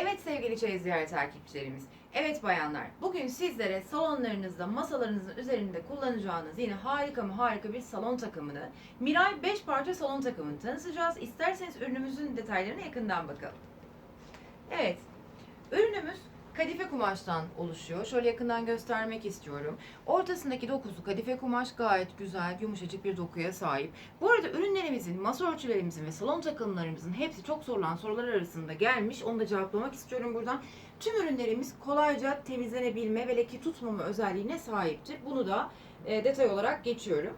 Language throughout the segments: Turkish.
Evet sevgili çeyiz ziyaret takipçilerimiz. Evet bayanlar, bugün sizlere salonlarınızda, masalarınızın üzerinde kullanacağınız yine harika mı harika bir salon takımını, Miray 5 parça salon takımını tanıtacağız. İsterseniz ürünümüzün detaylarına yakından bakalım. Evet, kadife kumaştan oluşuyor. Şöyle yakından göstermek istiyorum. Ortasındaki dokusu kadife kumaş gayet güzel, yumuşacık bir dokuya sahip. Bu arada ürünlerimizin, masa örtülerimizin ve salon takımlarımızın hepsi çok sorulan sorular arasında gelmiş. Onu da cevaplamak istiyorum buradan. Tüm ürünlerimiz kolayca temizlenebilme ve leke tutmama özelliğine sahiptir. Bunu da e, detay olarak geçiyorum.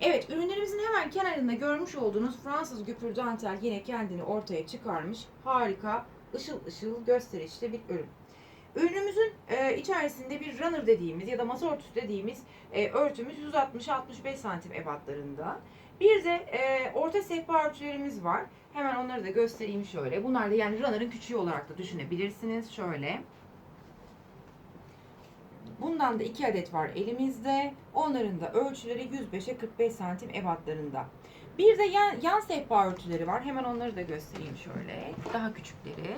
Evet, ürünlerimizin hemen kenarında görmüş olduğunuz Fransız güpür dantel yine kendini ortaya çıkarmış. Harika, ışıl ışıl gösterişli bir ürün. Ürünümüzün e, içerisinde bir runner dediğimiz ya da masa örtüsü dediğimiz e, örtümüz 160-65 santim ebatlarında. Bir de e, orta sehpa örtülerimiz var. Hemen onları da göstereyim şöyle. Bunlar da yani runner'ın küçüğü olarak da düşünebilirsiniz. Şöyle. Bundan da iki adet var elimizde. Onların da ölçüleri 105'e 45 santim ebatlarında. Bir de yan, yan sehpa örtüleri var. Hemen onları da göstereyim şöyle. Daha küçükleri.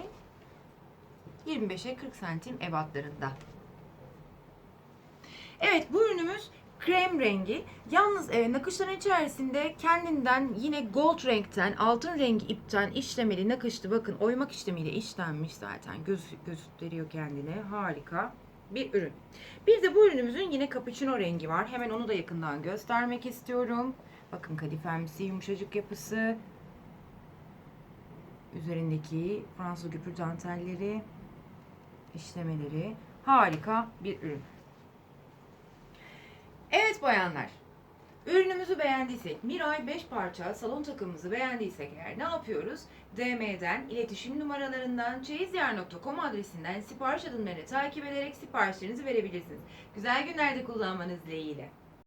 25'e 40 santim ebatlarında. Evet bu ürünümüz krem rengi. Yalnız e, nakışların içerisinde kendinden yine gold renkten, altın rengi ipten işlemeli nakışlı bakın oymak işlemiyle işlenmiş zaten. Göz, gösteriyor kendini. Harika bir ürün. Bir de bu ürünümüzün yine cappuccino rengi var. Hemen onu da yakından göstermek istiyorum. Bakın kadifemsi yumuşacık yapısı. Üzerindeki Fransız güpür dantelleri, işlemeleri. Harika bir ürün. Evet bayanlar. Ürünümüzü beğendiysek, Miray 5 parça salon takımımızı beğendiysek eğer ne yapıyoruz? DM'den, iletişim numaralarından, çeyizyar.com adresinden sipariş adımlarını takip ederek siparişlerinizi verebilirsiniz. Güzel günlerde kullanmanız dileğiyle.